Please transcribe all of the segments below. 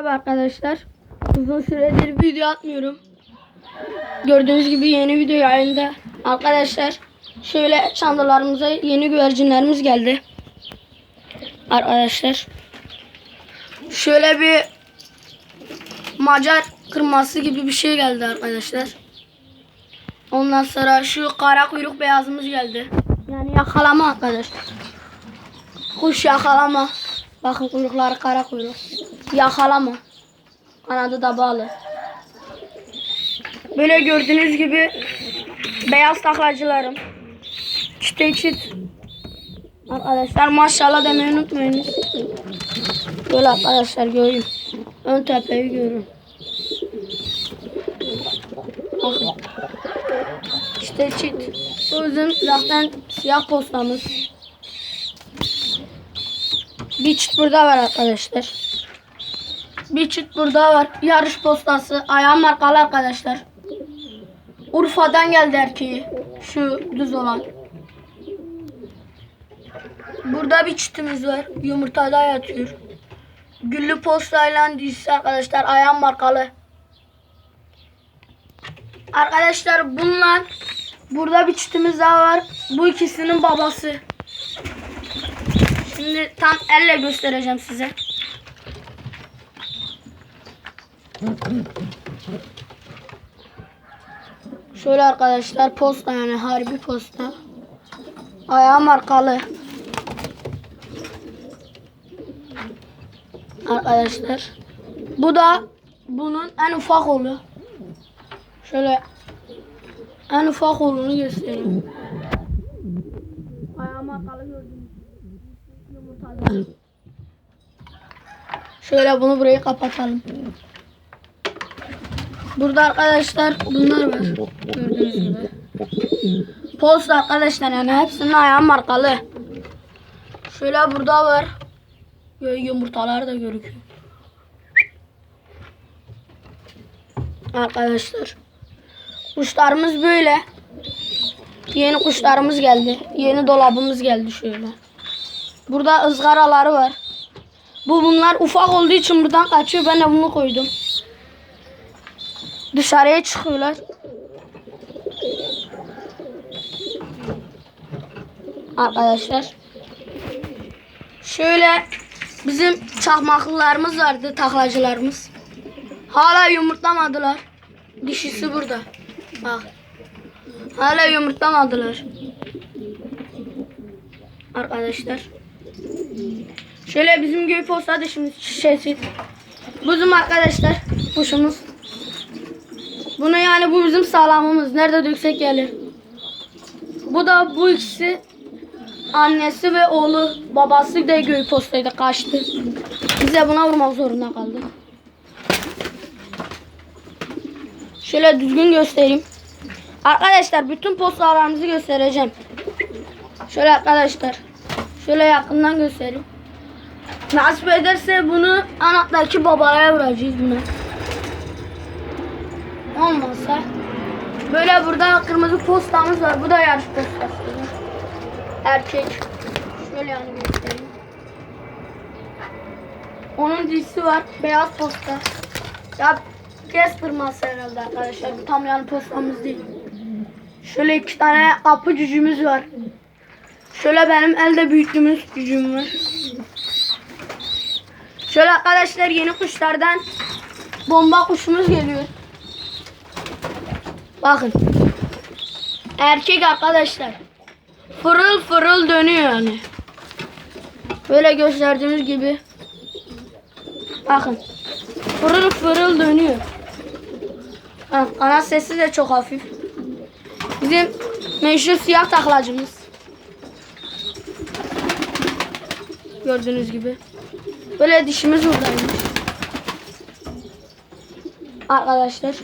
Merhaba arkadaşlar. Uzun süredir video atmıyorum. Gördüğünüz gibi yeni video yayında. Arkadaşlar şöyle çantalarımıza yeni güvercinlerimiz geldi. Arkadaşlar. Şöyle bir Macar kırması gibi bir şey geldi arkadaşlar. Ondan sonra şu kara kuyruk beyazımız geldi. Yani yakalama arkadaşlar. Kuş yakalama. Bakın kuyrukları kara kuyruk. Yakalama. Kanadı da bağlı. Böyle gördüğünüz gibi beyaz taklacılarım. Çite çit. Arkadaşlar maşallah demeyi unutmayınız. Böyle arkadaşlar görün. Ön tepeyi görün. İşte çit. Bu zaten siyah postamız. Bir çift burada var arkadaşlar. Bir çift burada var. Yarış postası. Ayağım markalı arkadaşlar. Urfa'dan geldi erkeği. Şu düz olan. Burada bir çiftimiz var. Yumurtada yatıyor. Güllü postayla dizisi arkadaşlar. Ayağım markalı. Arkadaşlar bunlar burada bir çiftimiz daha var. Bu ikisinin babası. Şimdi tam elle göstereceğim size. Şöyle arkadaşlar posta yani harbi posta. Ayağı markalı. Arkadaşlar. Bu da bunun en ufak oğlu. Şöyle en ufak oğlunu göstereyim. Ayağı markalı gördüğünüz. Şöyle bunu buraya kapatalım. Burada arkadaşlar bunlar var. Gördüğünüz gibi. Post arkadaşlar yani hepsinin ayağı markalı. Şöyle burada var. Yumurtalar da görüküyor. Arkadaşlar. Kuşlarımız böyle. Yeni kuşlarımız geldi. Yeni dolabımız geldi şöyle. Burada ızgaraları var. Bu bunlar ufak olduğu için buradan kaçıyor. Ben de bunu koydum. Dışarıya çıkıyorlar. Arkadaşlar. Şöyle bizim çakmaklılarımız vardı, taklacılarımız. Hala yumurtlamadılar. Dişisi burada. Bak. Hala yumurtlamadılar. Arkadaşlar. Şöyle bizim göğü posta dişimiz şişesi. Bizim arkadaşlar kuşumuz. Bunu yani bu bizim sağlamımız. Nerede döksek gelir. Bu da bu ikisi annesi ve oğlu. Babası da göğü postaydı kaçtı. Biz de buna vurmak zorunda kaldık. Şöyle düzgün göstereyim. Arkadaşlar bütün postalarımızı göstereceğim. Şöyle arkadaşlar. Şöyle yakından göstereyim. Nasip ederse bunu anattaki babaya vuracağız buna. Olmazsa böyle burada kırmızı postamız var. Bu da yarış postası. Erkek. Şöyle yani göstereyim. Onun dizisi var. Beyaz posta. Ya kes kırması herhalde arkadaşlar. Bu tam yani postamız değil. Şöyle iki tane kapı cücümüz var. Şöyle benim elde büyüttüğümüz cücüm var. Şöyle arkadaşlar yeni kuşlardan bomba kuşumuz geliyor. Bakın. Erkek arkadaşlar. Fırıl fırıl dönüyor yani. Böyle gösterdiğimiz gibi. Bakın. Fırıl fırıl dönüyor. Ana sesi de çok hafif. Bizim meşhur siyah taklacımız. Gördüğünüz gibi. Böyle dişimiz buradaymış. Arkadaşlar.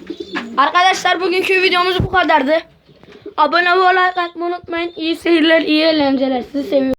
Arkadaşlar bugünkü videomuz bu kadardı. Abone atmayı unutmayın. İyi seyirler, iyi eğlenceler. Sizi seviyorum.